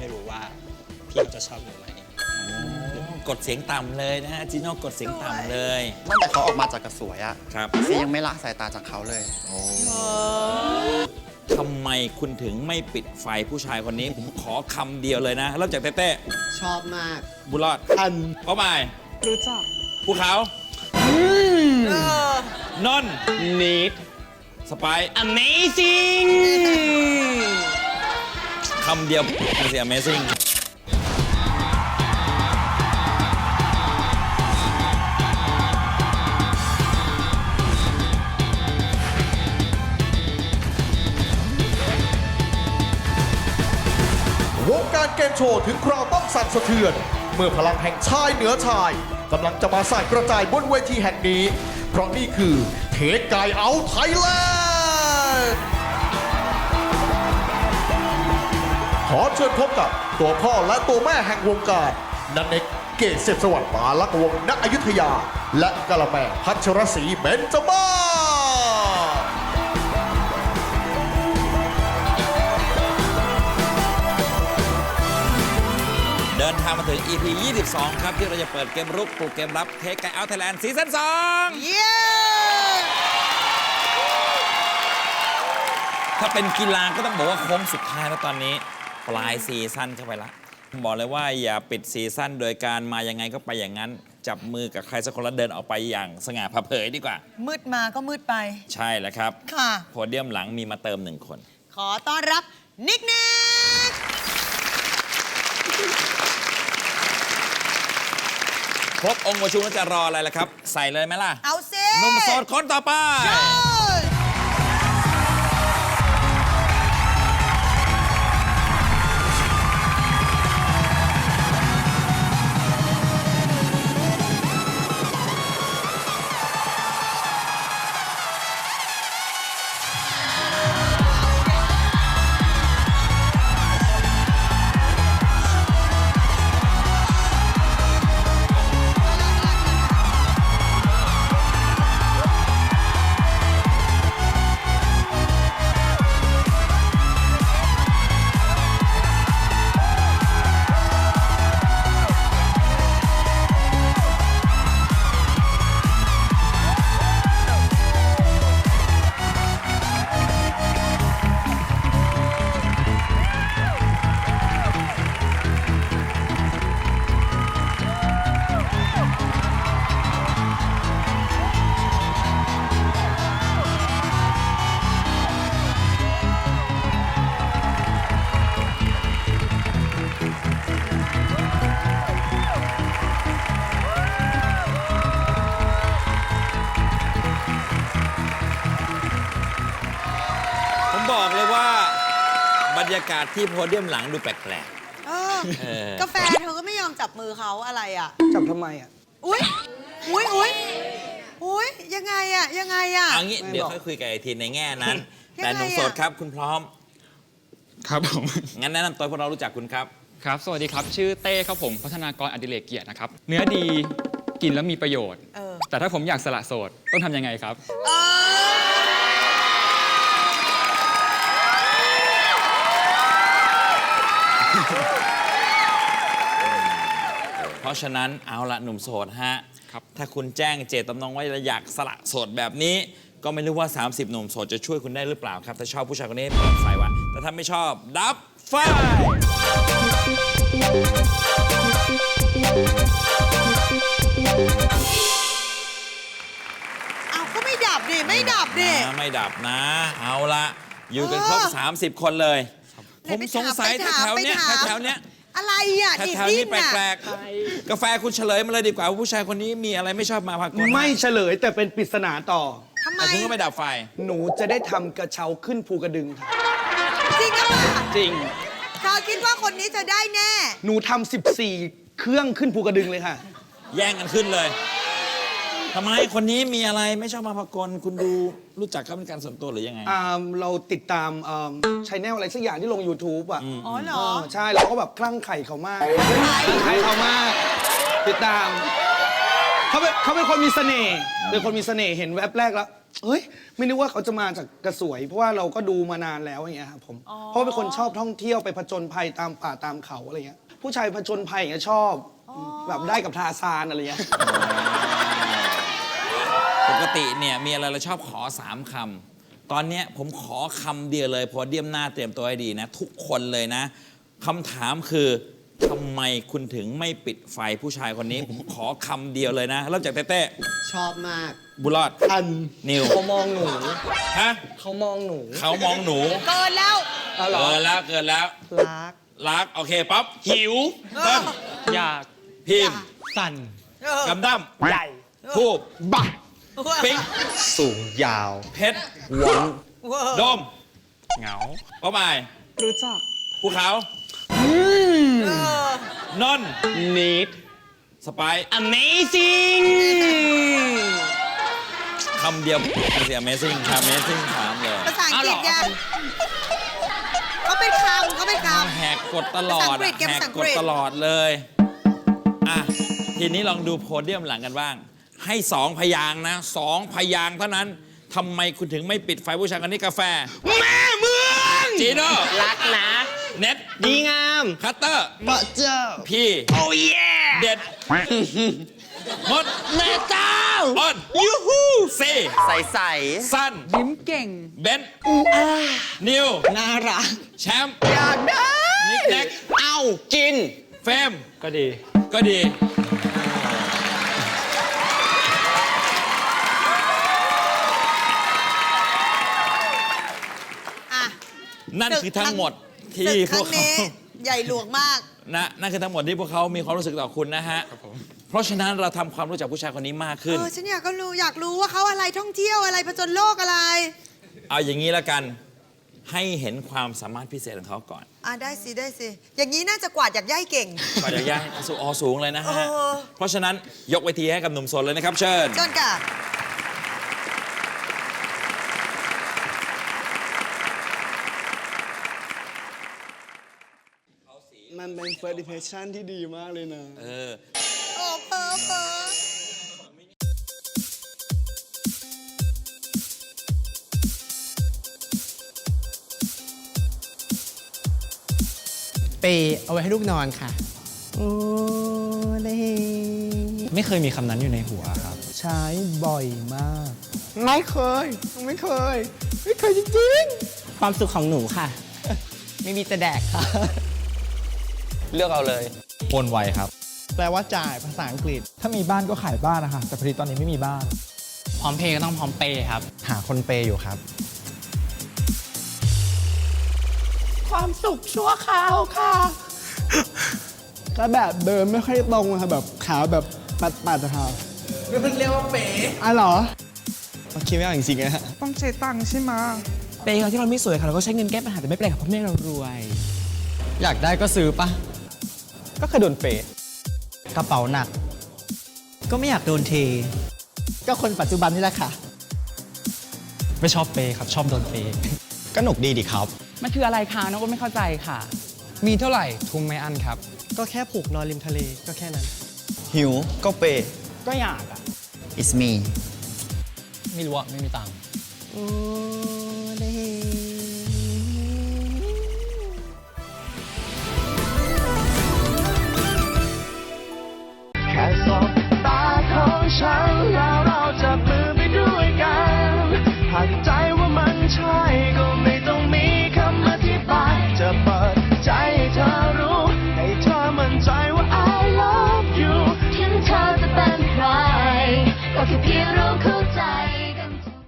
ไม่รู้ว่าพี่เขาจะชอบหรือไม่กดเสียงต่ำเลยนะฮะจีโน่กดเสียงต่ำเลยตั้งแต่เขาออกมาจากกระสวยอะครับซียังไม่ละสายตาจากเขาเลยทำไมคุณถึงไม่ปิดไฟผู้ชายคนนี้ ผมขอคำเดียวเลยนะเริ่มจากเต้เต้ชอบมากบุญรอดอันป้าหมายรู้จักภูเขานนท์นิดสไปร์ amazing คำเดียวมันเสีย Amazing วงการเกมโชว์ถึงคราวต้องสั่นสะเทือน เมื่อพลังแห่งชายเหนือชายกำลังจะมาสายกระจายบนเวทีแห่งนี้ เพราะนี่คือเทกไกเอาไทยแลนด์ อเชิญพบกับตัวพ่อและตัวแม่แห่งวงการนันเอกเกษเสพสวัสดิ์ปาลักวงศ์ณอยุธยา และกะละแมพัชรศรีเบนจมาเดินทางมาถึง EP 22 ครับ ที่เราจะเปิดเกมรุกปลุกเกมรับเทคไกเอาไทยแลนด์ซีซั่น2เย้ถ้าเป็นกีฬาก็ต้องบอกว่าโค้งสุดท้ายแล้วตอนนี้ ปลายซีซั่นเข้าไปละผมบอกเลยว่าอย่าปิดซีซั่นโดยการมายังไงก็ไปอย่างนั้น จับมือกับใครสักคนแล้วเดินออกไปอย่างสง่าผ่าเผยดีกว่า มืดมาก็มืดไป ใช่แล้วครับ ค่ะ โพเดียมหลังมีมาเติมหนึ่งคน ขอต้อนรับนิกเนกครบองค์ประชุมแล้วจะรออะไรล่ะครับ ใส่เลยไหมล่ะเอาซิหนุ่มโสดคนต่อไป รรยากาศที่โพเดียมหลังดูแปลก เออเออ กาแฟเธอก็ไม่ยอมจับมือเขาอะไรอะ จับทำไมอะ อุ้ยอุ้ยอุ้ยอุ้ยยังไงอะ ยังไงอะ ๆเอางี้ไม่เดี๋ยวบอก ค่อยคุยกับไอทีในแง่นั้น ยังไงแต่หนุ่มโสดอะ ครับคุณพร้อม ครับผม งั้นแนะนำตัวให้พวกเรารู้จักคุณครับ ครับ สวัสดีครับ ชื่อเต้ครับผม พัฒนากรอดิเรกเกียรตินะครับ เนื้อดี กินแล้วมีประโยชน์ เออ แต่ถ้าผมอยากสละโสด ต้องทำยังไงครับ เออ เพราะฉะนั้นเอาละหนุ่มโสดฮะครับ ถ้าคุณแจ้งเจตจำนงว่าอยากสละโสดแบบนี้ ก็ไม่รู้ว่า 30 หนุ่มโสดจะช่วยคุณได้หรือเปล่าครับ ถ้าชอบผู้ชายคนนี้เปิดไฟไว้แต่ถ้าไม่ชอบ ดับไฟ เอาก็ไม่ดับดิ ไม่ดับดิ นะไม่ดับนะ เอาละอยู่กันครบ เออ30 คนเลยไหนผมไปสงสัยถามแถวๆเนี้ยไปถาม แถวๆเนี้ย อะไรอะดิแถวๆนี้ดิ้นแปอะลกๆ กาแฟคุณเฉลยมาเลยดีกว่าว่าผู้ชายคนนี้มีอะไรไม่ชอบมาพากลไม่เฉลยแต่เป็นปริศนาต่อ ทำไมแต่คุณก็ไม่ดับไฟ หนูจะได้ทำกระเช้าขึ้นภูกระดึงค่ะ จริงก็ป่ะจริง เธอคิดว่าคนนี้จะได้แน่ หนูทำ14 เครื่องขึ้นภูกระดึงเลยค่ะ แย่งกันขึ้นเลย ทำไมคนนี้มีอะไรไม่ชอบมาพากลคุณดูรู้จักเขาเป็นการส่วนตัวหรือยังไง อ่าเราติดตามชแนลอะไรสักอย่างที่ลง YouTube อะอ๋อเหรเอออใช่เราก็แบบคลั่งไข่เขามากคลั่งไข่เขามาก ติดตามเขาเป็นเขาเป็นคนมีเสน่ห์เป็นคนมีเสน่ห์เห็นแวบแรกแล้วเฮ้ย ไม่นึกว่าเขาจะมาจากกระสวย เพราะว่าเราก็ดูมานานแล้วอย่างเงี้ยครับผมเพราะว่าเป็นคนชอบท่องเที่ยวไปผจญภัยตามป่าตามเขาอะไรเงี้ยผู้ชายผจญภัยอย่างเงี้ยชอบแบบได้กับทาซานอะไรเงี้ยปก ติเนี่ยมีอะไรเราชอบขอสามคำตอนเนี้ยผมขอคำเดียวเลยพอเดียมหน้าเตรียมตัวให้ดีนะ ทุกคนเลยนะคำถามคือทำไมคุณถึงไม่ปิดไฟผู้ชายคนนี้ ผมขอคำเดียวเลยนะเริ่มจากเต้เต้ชอบมาก บุรอดอันนิวเขามองหนู ฮะเขามองหนูเขามองหนูเกินแล้วเกินแล้วเกินแล้วรักรักโอเคป๊อปหิวต้นอยากพิมพ์สั่นเออกำดั้มใหญ่ทูบบัก ปิ๊งสูงยาว เพชรหวังเวอร์โดม เหงาป้าหมายรู้จักภูเขาเออนนท์ need สไปซ์ amazing คำเดียวไม่ใช่ amazing ค่ะ amazing ถามเลยภาษาอังกฤษยังเขาเป็นคำเขาเป็นคแหกกฎตลอดภาษาอังกฤษอะเก็บแหกภาษาอังกกฎฤษตลอดเลย อะ ทีนี้ลองดูโพเดียมหลังกันบ้าง ให้สองพยางค์นะสองพยางค์เท่านั้นทำไมคุณถึงไม่ปิดไฟผู้ชายคนนี้กาแฟ แม่เมืองจีโน่รักนะ เน็ตดีงามคัตเตอร์บะเจ้า พี่ โอ้ยเด็ดมดแม่เจ้าอ้นยูฮูซีใสใสสั้นยิ้มเก่ง เบนนิว น่ารัก แชมป์อยากได้นิกแน็กเอากิน เฟรมก็ดี ก็ดี นั่นคือทั้งหมดที่ศึกพครั้วงกเขานี้ใหญ่หลวงมาก นะนั่นคือทั้งหมดที่พวกเขามีความรู้สึกต่อคุณนะฮะเพราะฉะนั้นเราทำความรู้จักผู้ชายคนนี้มากขึ้น เออฉันอยากก็รู้อยากรู้ว่าเขาอะไรท่องเที่ยวอะไรผจญโลกอะไร เอาอย่างนี้ละกันให้เห็นความสามารถพิเศษของเขาก่อนอะได้สิได้สิ อย่างนี้น่าจะกวาดอยากย่ายเก่ง ก่อนจะย้ายสู่อสูงเลยนะฮะเออ เพราะฉะนั้นยกเวทีให้กับหนุ่มโสดเลยนะครับเชิญจนค่ะ เป็น first impression ที่ดีมากเลยนะ เออ โอ้เพอเพอเปย์เอาไว้ให้ลูกนอนค่ะ โอ้เล่ไม่เคยมีคำนั้นอยู่ในหัวครับ ใช้บ่อยมาก ไม่เคย ไม่เคย ไม่เคยจริงๆ ความสุขของหนูค่ะ ไม่มีแต่แดกค่ะ เลือกเอาเลย โอนไวครับ แปลว่าจ่ายภาษาอังกฤษ ถ้ามีบ้านก็ขายบ้านนะคะแต่พอดีตอนนี้ไม่มีบ้าน พร้อมเพย์ก็ต้องพร้อมเปย์ครับ หาคนเปย์อยู่ครับ ความสุขชั่วคราวค่ะแล้วแบบเดินไม่ค่อยตรงอะค่ะแบบขาแบบปัดปัดๆอะค่ะมันเรียกว่าเปย์อะเหรอคิดไม่ออกจริงๆนะต้องใช้ตังค์ใช่ไหมเปย์เขาที่เราไม่สวยค่ะเราก็ใช้เงินแก้ปัญหาแต่ไม่เป็นไรค่ะเพราะแม่เรารวย อยากได้ก็ซื้อปะ ก็เคยโดนเปย์กระเป๋าหนัก ก็ไม่อยากโดนเท ก็คนปัจจุบันนี่แหละค่ะ ไม่ชอบเปย์ครับชอบโดนเปย์ก็หนุกดีดีครับ มันคืออะไรคะน้องก็ไม่เข้าใจค่ะ มีเท่าไหร่ทุมไม่อันครับ ก็แค่ผูกนอนริมทะเลก็แค่นั้น หิวก็เปย์ก็อยากอะ it's me ไม่รู้อะไม่มีตังค์ โอ้เล่ ข